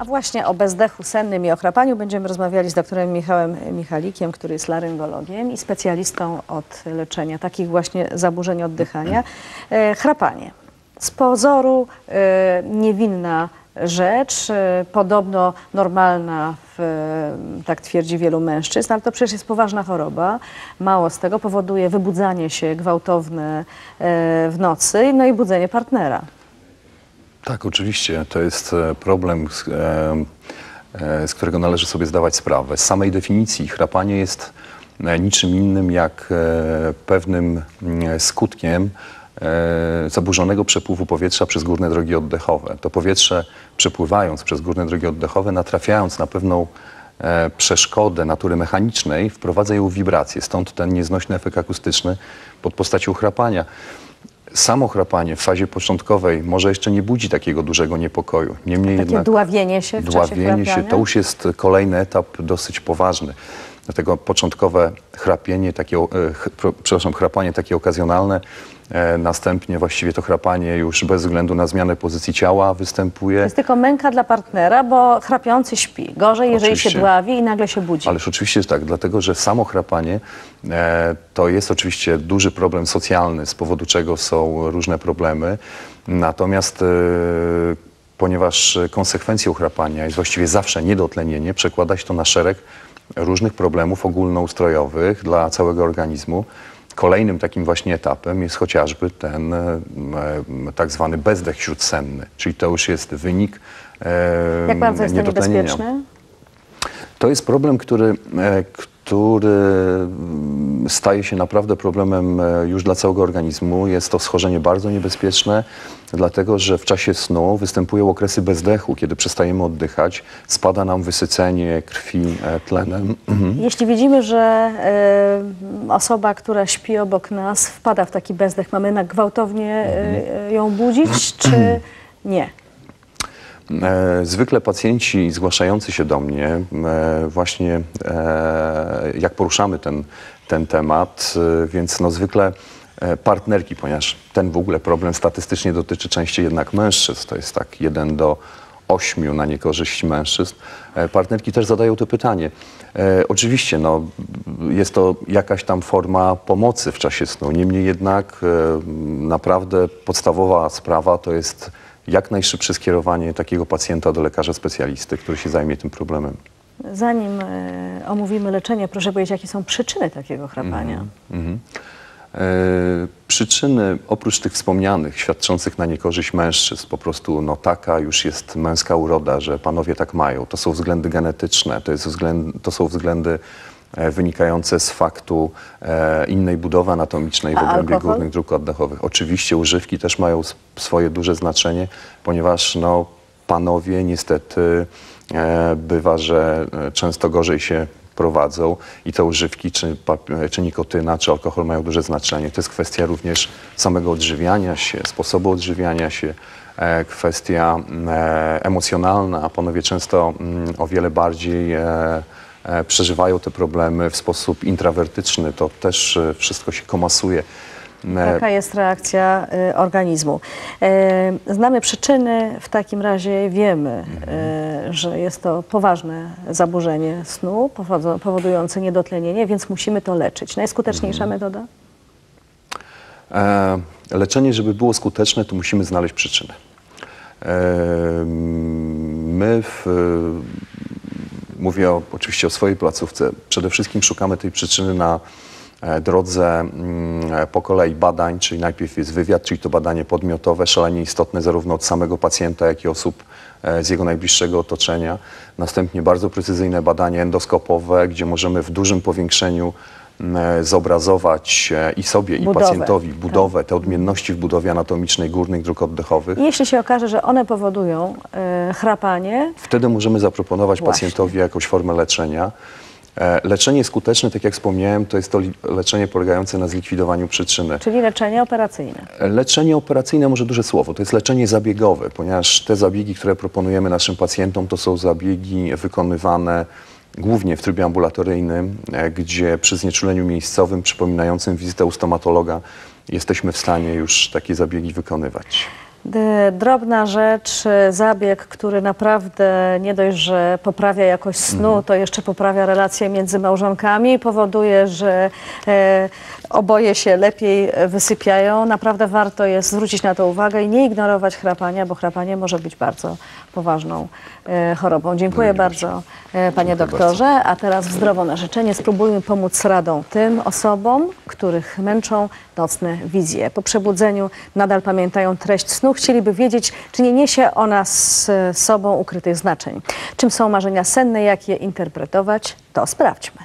A właśnie o bezdechu sennym i ochrapaniu będziemy rozmawiali z doktorem Michałem Michalikiem, który jest laryngologiem i specjalistą od leczenia takich właśnie zaburzeń oddychania. E, chrapanie. Z pozoru e, niewinna rzecz, e, podobno normalna, w, tak twierdzi wielu mężczyzn, ale to przecież jest poważna choroba. Mało z tego powoduje wybudzanie się gwałtowne w nocy, no i budzenie partnera. Tak, oczywiście. To jest e, problem, z, e, e, z którego należy sobie zdawać sprawę. Z samej definicji chrapanie jest niczym innym jak pewnym mm, skutkiem zaburzonego przepływu powietrza przez górne drogi oddechowe. To powietrze przepływając przez górne drogi oddechowe, natrafiając na pewną przeszkodę natury mechanicznej, wprowadza ją w wibrację. Stąd ten nieznośny efekt akustyczny pod postacią chrapania. Samo chrapanie w fazie początkowej może jeszcze nie budzi takiego dużego niepokoju. Niemniej Takie jednak dławienie się w dławienie się to już jest kolejny etap dosyć poważny. Dlatego początkowe chrapienie, takie, e, przepraszam, chrapanie takie okazjonalne, następnie właściwie to chrapanie już bez względu na zmianę pozycji ciała To występuje. jest tylko męka dla partnera, bo chrapiący śpi. Gorzej, jeżeli się Oczywiście. dławi i nagle się budzi. Ależ oczywiście, tak, dlatego że samo chrapanie e, to jest oczywiście duży problem socjalny, z powodu czego są różne problemy. Natomiast e, ponieważ konsekwencją chrapania jest właściwie zawsze niedotlenienie, przekłada się to na szereg różnych problemów ogólnoustrojowych dla całego organizmu. Kolejnym takim właśnie etapem jest chociażby ten e, e, tak zwany bezdech śródsenny, czyli to już jest wynik e, Jak bardzo jest to niebezpieczne? To jest problem, który, e, który mm, staje się naprawdę problemem e, już dla całego organizmu. Jest to schorzenie bardzo niebezpieczne, dlatego że w czasie snu występują okresy bezdechu, kiedy przestajemy oddychać, spada nam wysycenie krwi e, tlenem. Jeśli widzimy, że e, osoba, która śpi obok nas, wpada w taki bezdech, mamy na gwałtownie e, ją budzić, czy nie? E, Zwykle pacjenci zgłaszający się do mnie, e, właśnie e, jak poruszamy ten, ten temat, więc no zwykle partnerki, ponieważ ten w ogóle problem statystycznie dotyczy częściej jednak mężczyzn, to jest tak 1 do 8 na niekorzyść mężczyzn, partnerki też zadają to pytanie. Oczywiście no, jest to jakaś tam forma pomocy w czasie snu, niemniej jednak naprawdę podstawowa sprawa to jest jak najszybsze skierowanie takiego pacjenta do lekarza specjalisty, który się zajmie tym problemem. Zanim e, omówimy leczenie, proszę powiedzieć, jakie są przyczyny takiego chrapania? E, przyczyny, oprócz tych wspomnianych, świadczących na niekorzyść mężczyzn, po prostu no, taka już jest męska uroda, że panowie tak mają. To są względy genetyczne, to, jest względ, to są względy wynikające z faktu e, innej budowy anatomicznej w A obrębie alkohol? górnych dróg oddechowych. Oczywiście używki też mają swoje duże znaczenie, ponieważ no, panowie niestety e, bywa, że e, często gorzej się prowadzą i te używki, czy, czy nikotyna, czy alkohol mają duże znaczenie. To jest kwestia również samego odżywiania się, sposobu odżywiania się, e, kwestia e, emocjonalna, panowie często mm, o wiele bardziej e, e, przeżywają te problemy w sposób intrawertyczny. To też e, wszystko się komasuje. E, Jaka jest reakcja e, organizmu? E, znamy przyczyny, w takim razie wiemy, e, że jest to poważne zaburzenie snu powodu- powodujące niedotlenienie, więc musimy to leczyć. Najskuteczniejsza metoda? E, leczenie, żeby było skuteczne, to musimy znaleźć przyczynę. E, my, w, mówię o, oczywiście o swojej placówce, przede wszystkim szukamy tej przyczyny na e, drodze mm, e, po kolei badań, czyli najpierw jest wywiad, czyli to badanie podmiotowe, szalenie istotne zarówno od samego pacjenta, jak i osób e, z jego najbliższego otoczenia. Następnie bardzo precyzyjne badanie endoskopowe, gdzie możemy w dużym powiększeniu zobrazować e, i sobie, i Budowę, pacjentowi budowę, te odmienności w budowie anatomicznej górnych dróg oddechowych. I jeśli się okaże, że one powodują e, chrapanie, Wtedy możemy zaproponować Właśnie. pacjentowi jakąś formę leczenia. E, Leczenie skuteczne, tak jak wspomniałem, to jest to leczenie polegające na zlikwidowaniu przyczyny. czyli leczenie operacyjne. Leczenie operacyjne może duże słowo, to jest leczenie zabiegowe, ponieważ te zabiegi, które proponujemy naszym pacjentom, to są zabiegi wykonywane głównie w trybie ambulatoryjnym, e, gdzie przy znieczuleniu miejscowym przypominającym wizytę u stomatologa jesteśmy w stanie już takie zabiegi wykonywać. Drobna rzecz, e, zabieg, który naprawdę nie dość, że poprawia jakość snu, to jeszcze poprawia relacje między małżonkami, powoduje, że e, oboje się lepiej wysypiają. Naprawdę warto jest zwrócić na to uwagę i nie ignorować chrapania, bo chrapanie może być bardzo poważną e, chorobą. Dziękuję bardzo, e, panie doktorze. A teraz w zdrowo na życzenie spróbujmy pomóc radą tym osobom, których męczą nocne wizje. Po przebudzeniu nadal pamiętają treść snu, chcieliby wiedzieć, czy nie niesie ona z sobą ukrytych znaczeń. Czym są marzenia senne, jak je interpretować, to sprawdźmy.